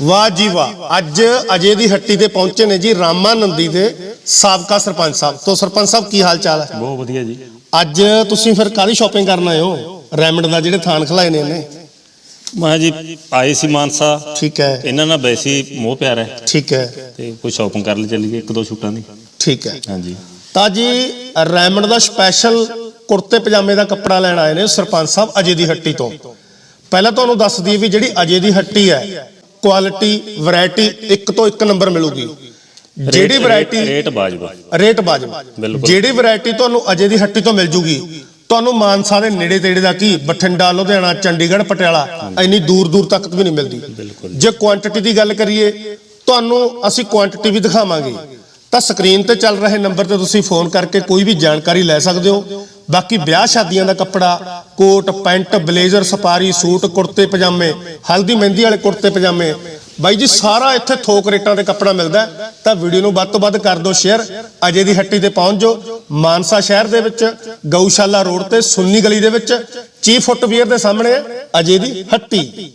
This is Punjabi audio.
ਵਾਹ ਜੀ ਵਾਹ। ਅੱਜ ਅਜੇ ਦੀ ਹੱਟੀ ਤੇ ਪਹੁੰਚੇ ਨੇ ਜੀ ਰਾਮਾਨੰਦੀ ਦੇ ਸਾਬਕਾ ਸਰਪੰਚ ਸਾਹਿਬ। ਤੋਂ ਸਰਪੰਚ ਸਾਹਿਬ ਕੀ ਹਾਲ ਚਾਲ ਹੈ? ਬਹੁਤ ਵਧੀਆ ਜੀ। ਅੱਜ ਤੁਸੀਂ ਫਿਰ ਕਾਹਦੀ ਸ਼ਾਪਿੰਗ ਕਰਨ ਆਏ ਹੋ? ਰੈਮੰਡ ਦਾ ਜਿਹੜੇ ਥਾਨ ਖਲਾਏ ਨੇ ਇਹਨੇ। ਮੈਂ ਜੀ ਆਏ ਸੀ ਮਾਨਸਾ। ਠੀਕ ਹੈ। ਇਹਨਾਂ ਨਾਲ ਵੈਸੇ ਮੋਹ ਪਿਆਰ ਹੈ। ਠੀਕ ਹੈ। ਤੇ ਕੋਈ ਸ਼ਾਪਿੰਗ ਕਰ ਲਈ ਚੱਲੀਏ ਇੱਕ ਦੋ ਛੁੱਟਾਂ ਦੀ। ਠੀਕ ਹੈ। ਹਾਂਜੀ। ਤਾਂ ਜੀ ਰੈਮੰਡ ਦਾ ਸਪੈਸ਼ਲ ਕੁੜਤੇ ਪਜਾਮੇ ਦਾ ਕੱਪੜਾ ਲੈਣ ਆਏ ਨੇ ਸਰਪੰਚ ਸਾਹਿਬ ਅਜੇ ਦੀ ਹੱਟੀ ਤੋਂ। ਪਹਿਲਾਂ ਤੁਹਾਨੂੰ ਦੱਸ ਦਈਏ ਵੀ ਜਿਹੜੀ ਅਜੇ ਦੀ ਹੱਟੀ ਹੈ ਕੁਆਲਿਟੀ ਵੈਰਾਈਟੀ ਇੱਕ ਤੋਂ ਇੱਕ ਨੰਬਰ ਮਿਲੂਗੀ। ਜਿਹੜੀ ਵੈਰਾਈਟੀ ਰੇਟ ਬਾਜਵਾ। ਰੇਟ ਬਿਲਕੁਲ। ਜਿਹੜੀ ਵੈਰਾਈਟੀ ਤੁਹਾਨੂੰ ਅਜੇ ਦੀ ਹੱਟੀ ਤੋਂ ਮਿਲ ਜੂਗੀ ਤੁਹਾਨੂੰ ਮਾਨਸਾ ਦੇ ਨੇੜੇ ਤੇੜੇ ਦਾ ਕੀ ਬਠਿੰਡਾ ਲੁਧਿਆਣਾ ਚੰਡੀਗੜ੍ਹ ਪਟਿਆਲਾ ਇੰਨੀ ਦੂਰ ਦੂਰ ਤੱਕ ਵੀ ਨਹੀਂ ਮਿਲਦੀ। ਜੇ ਕੁਆਂਟੀਟੀ ਦੀ ਗੱਲ ਕਰੀਏ ਤੁਹਾਨੂੰ ਅਸੀਂ ਕੁਆਂਟੀਟੀ ਵੀ ਦਿਖਾਵਾਂਗੇ। ਤਾਂ ਸਕਰੀਨ ਤੇ ਚੱਲ ਰਹੇ ਨੰਬਰ ਤੇ ਤੁਸੀਂ ਫੋਨ ਕਰਕੇ ਕੋਈ ਵੀ ਜਾਣਕਾਰੀ ਲੈ ਸਕਦੇ ਹੋ। ਬਾਕੀ ਵਿਆਹ ਸ਼ਾਦੀਆਂ ਦਾ ਕੱਪੜਾ, coat, pant, blazer, safari, suit, ਕੁੜਤੇ, ਪਜਾਮੇ, ਹਲਦੀ, ਮਹਿੰਦੀ ਵਾਲੇ ਕੁੜਤੇ, ਪਜਾਮੇ। ਬਾਈ ਜੀ, ਸਾਰਾ ਇੱਥੇ ਥੋਕ ਰੇਟਾਂ ਤੇ ਕੱਪੜਾ ਮਿਲਦਾ ਤਾਂ ਵੀਡੀਓ ਨੂੰ ਵੱਧ ਤੋਂ ਵੱਧ ਕਰ ਦਿਓ ਸ਼ੇਅਰ। ਅਜੇ ਦੀ ਹੱਟੀ ਤੇ ਪਹੁੰਚ ਜਾਓ। ਮਾਨਸਾ ਸ਼ਹਿਰ ਦੇ ਵਿੱਚ, ਗਊਸ਼ਾਲਾ ਰੋਡ ਤੇ, ਸੁੰਨੀ ਗਲੀ ਦੇ ਵਿੱਚ, ਚੀਫ ਫੁੱਟਵੀਅਰ ਦੇ ਸਾਹਮਣੇ ਅਜੇ ਦੀ ਹੱਟੀ।